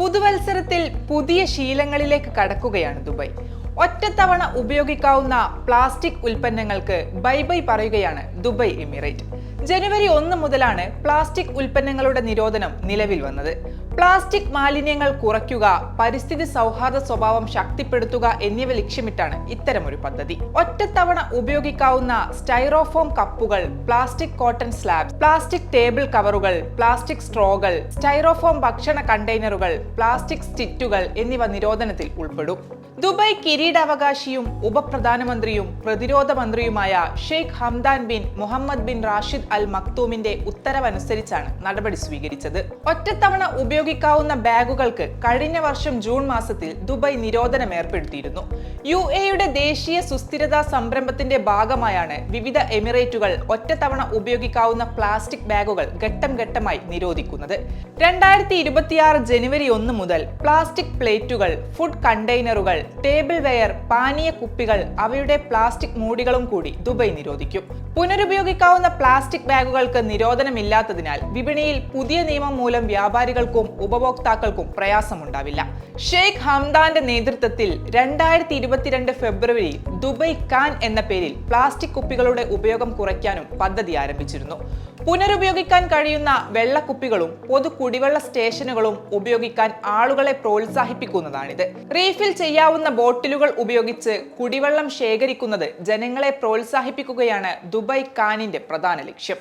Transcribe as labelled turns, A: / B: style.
A: പുതുവത്സരത്തിൽ പുതിയ ശീലങ്ങളിലേക്ക് കടക്കുകയാണ് ദുബായ്. ഒറ്റത്തവണ ഉപയോഗിക്കാവുന്ന പ്ലാസ്റ്റിക് ഉൽപ്പന്നങ്ങൾക്ക് ബൈ ബൈ പറയുകയാണ് ദുബായ് എമിറേറ്റ്. ജനുവരി ഒന്ന് മുതലാണ് പ്ലാസ്റ്റിക് ഉൽപ്പന്നങ്ങളുടെ നിരോധനം നിലവിൽ വന്നത്. പ്ലാസ്റ്റിക് മാലിന്യങ്ങൾ കുറയ്ക്കുക പരിസ്ഥിതി സൗഹാർദ്ദ സ്വഭാവം ശക്തിപ്പെടുത്തുക എന്നിവ ലക്ഷ്യമിട്ടാണ് ഇത്തരമൊരു പദ്ധതി. ഒറ്റത്തവണ ഉപയോഗിക്കാവുന്ന Styrofoam കപ്പുകൾ plastic cotton swab plastic table കവറുകൾ പ്ലാസ്റ്റിക് സ്ട്രോകൾ സ്റ്റൈറോഫോം ഭക്ഷണ കണ്ടെയ്നറുകൾ പ്ലാസ്റ്റിക് സ്റ്റിറ്റുകൾ എന്നിവ നിരോധനത്തിൽ ഉൾപ്പെടും. ദുബായ് കിരീടാവകാശിയും ഉപപ്രധാനമന്ത്രിയും പ്രതിരോധ മന്ത്രിയുമായ Sheikh Hamdan bin Mohammed bin Rashid Al മക്തൂമിന്റെ ഉത്തരവനുസരിച്ചാണ് നടപടി സ്വീകരിച്ചത്. ഒറ്റത്തവണ ഉപയോഗിക്കാവുന്ന ബാഗുകൾക്ക് കഴിഞ്ഞ വർഷം ജൂൺ മാസത്തിൽ ദുബായ് നിരോധനം ഏർപ്പെടുത്തിയിരുന്നു. യു എയുടെ ദേശീയ സുസ്ഥിരതാ സംരംഭത്തിന്റെ ഭാഗമായാണ് വിവിധ എമിറേറ്റുകൾ ഒറ്റത്തവണ ഉപയോഗിക്കാവുന്ന പ്ലാസ്റ്റിക് ബാഗുകൾ ഘട്ടം ഘട്ടമായി നിരോധിക്കുന്നത്. രണ്ടായിരത്തി ഇരുപത്തിയാറ് ജനുവരി ഒന്ന് മുതൽ പ്ലാസ്റ്റിക് പ്ലേറ്റുകൾ ഫുഡ് കണ്ടെയ്നറുകൾ ടേബിൾ വെയർ പാനീയ കുപ്പികൾ അവയുടെ പ്ലാസ്റ്റിക് മൂടികളും കൂടി ദുബൈ നിരോധിക്കും. പുനരുപയോഗിക്കാവുന്ന പ്ലാസ്റ്റിക് ബാഗുകൾക്ക് നിരോധനമില്ലാത്തതിനാൽ വിപണിയിൽ പുതിയ നിയമം മൂലം വ്യാപാരികൾക്കും ഉപഭോക്താക്കൾക്കും പ്രയാസമുണ്ടാവില്ല. ഷെയ്ഖ് ഹംദാന്റെ നേതൃത്വത്തിൽ രണ്ടായിരത്തി ഇരുപത്തിരണ്ട് ഫെബ്രുവരി ദുബൈ കാൻ എന്ന പേരിൽ പ്ലാസ്റ്റിക് കുപ്പികളുടെ ഉപയോഗം കുറയ്ക്കാനും പദ്ധതി ആരംഭിച്ചിരുന്നു. പുനരുപയോഗിക്കാൻ കഴിയുന്ന വെള്ളക്കുപ്പികളും പൊതു കുടിവെള്ള സ്റ്റേഷനുകളും ഉപയോഗിക്കാൻ ആളുകളെ പ്രോത്സാഹിപ്പിക്കുന്നതാണിത്. റീഫിൽ ചെയ്യാവുന്ന ബോട്ടിലുകൾ ഉപയോഗിച്ച് കുടിവെള്ളം ശേഖരിക്കുന്നത് ജനങ്ങളെ പ്രോത്സാഹിപ്പിക്കുകയാണ് ദുബായ് കാനിന്റെ പ്രധാന ലക്ഷ്യം.